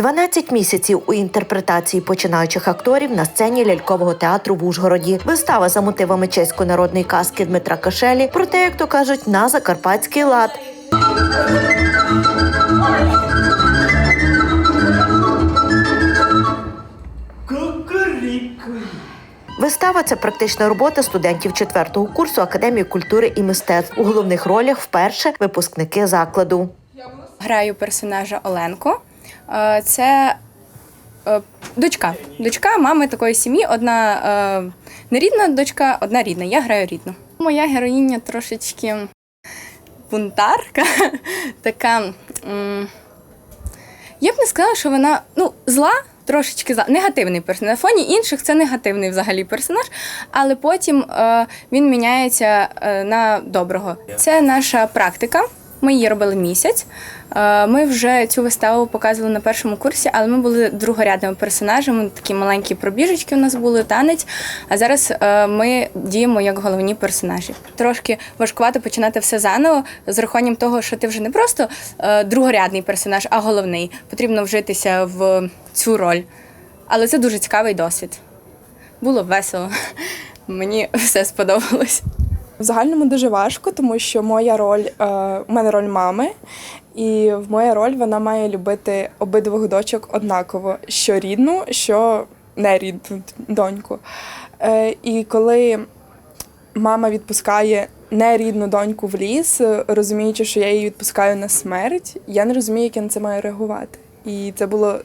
12 місяців у інтерпретації починаючих акторів на сцені лялькового театру в Ужгороді. Вистава за мотивами чеської народної казки Дмитра Кашелі, проте, як то кажуть, на закарпатський лад. Вистава це практична робота студентів четвертого курсу Академії культури і мистецтв. У головних ролях вперше випускники закладу. Граю персонажа Оленку. Е, Це е, дочка. Дочка мами такої сім'ї. Одна е, нерідна дочка, одна рідна. Я граю рідну. Моя героїня трошечки бунтарка, така. Я б не сказала, що вона ну, зла. Трошечки зла. негативний персонаж. На фоні інших це негативний взагалі персонаж, але потім е, він міняється на доброго. Це наша практика. Ми її робили місяць. Е, Ми вже цю виставу показували на першому курсі, але ми були другорядними персонажами. Такі маленькі пробіжечки у нас були, танець. А зараз е, ми діємо як головні персонажі. Трошки важкувато починати все заново з рахуванням того, що ти вже не просто е, другорядний персонаж, а головний. Потрібно вжитися в цю роль. Але це дуже цікавий досвід. Було весело. Мені все сподобалось. В загальному дуже важко, тому що моя роль е, у мене роль мами, і в моя роль вона має любити обидвох дочок однаково: що рідну, що не рідну доньку. Е, і коли мама відпускає нерідну доньку в ліс, е, розуміючи, що я її відпускаю на смерть, я не розумію, як я на це маю реагувати. І це було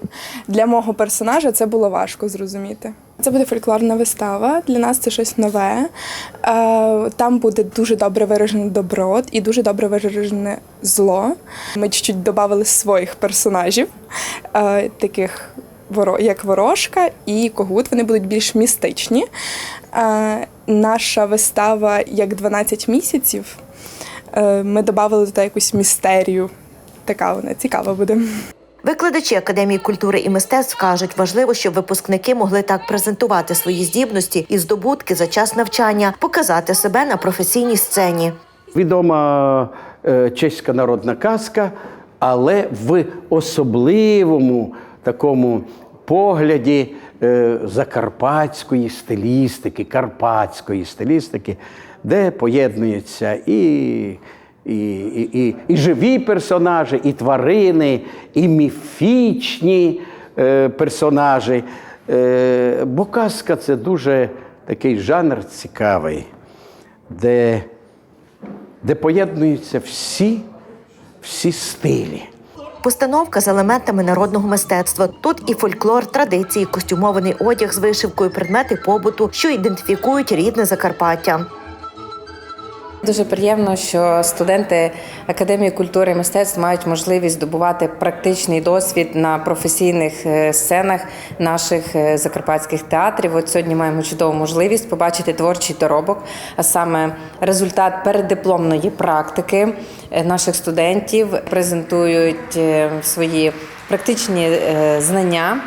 для мого персонажа це було важко зрозуміти. Це буде фольклорна вистава. Для нас це щось нове. Е, Там буде дуже добре виражене добро і дуже добре виражене зло. Ми чуть-чуть додали своїх персонажів, е, таких як ворожка і когут. Вони будуть більш містичні. Е, Наша вистава як 12 місяців. Ми додали туди якусь містерію. Така вона цікава буде. Викладачі Академії культури і мистецтв кажуть, важливо, щоб випускники могли так презентувати свої здібності і здобутки за час навчання, показати себе на професійній сцені. Відома е, чеська народна казка, але в особливому такому погляді е, закарпатської стилістики, карпатської стилістики, де поєднуються і. І, і, і, і живі персонажі, і тварини, і міфічні е, персонажі. Е, бо казка це дуже такий жанр цікавий, де де поєднуються всі, всі стилі. Постановка з елементами народного мистецтва. Тут і фольклор, традиції, костюмований одяг з вишивкою, предмети побуту, що ідентифікують рідне Закарпаття. Дуже приємно, що студенти Академії культури і мистецтв мають можливість здобувати практичний досвід на професійних е, сценах наших е, закарпатських театрів. От сьогодні маємо чудову можливість побачити творчий доробок, а саме результат переддипломної практики е, наших студентів презентують свої практичні знання.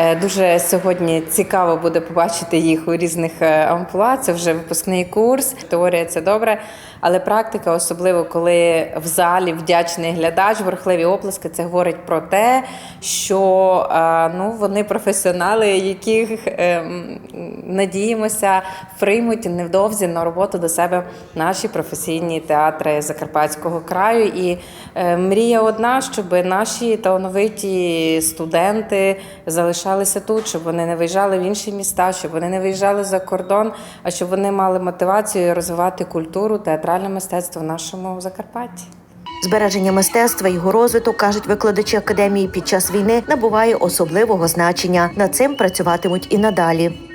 Е, Дуже сьогодні цікаво буде побачити їх у різних е, амплуа. Це вже випускний курс. Теорія це добре, але практика, особливо коли в залі вдячний глядач, бурхливі оплески, це говорить про те, що е, ну вони професіонали, яких е, надіємося приймуть невдовзі на роботу до себе наші професійні театри Закарпатського краю. І е, мрія одна, щоб наші талановиті студенти залишалися тут, щоб вони не виїжджали в інші міста, щоб вони не виїжджали за кордон, а щоб вони мали мотивацію розвивати культуру, театральне мистецтво в нашому Закарпатті. Збереження мистецтва, його розвиток, кажуть викладачі академії під час війни, набуває особливого значення. Над цим працюватимуть і надалі.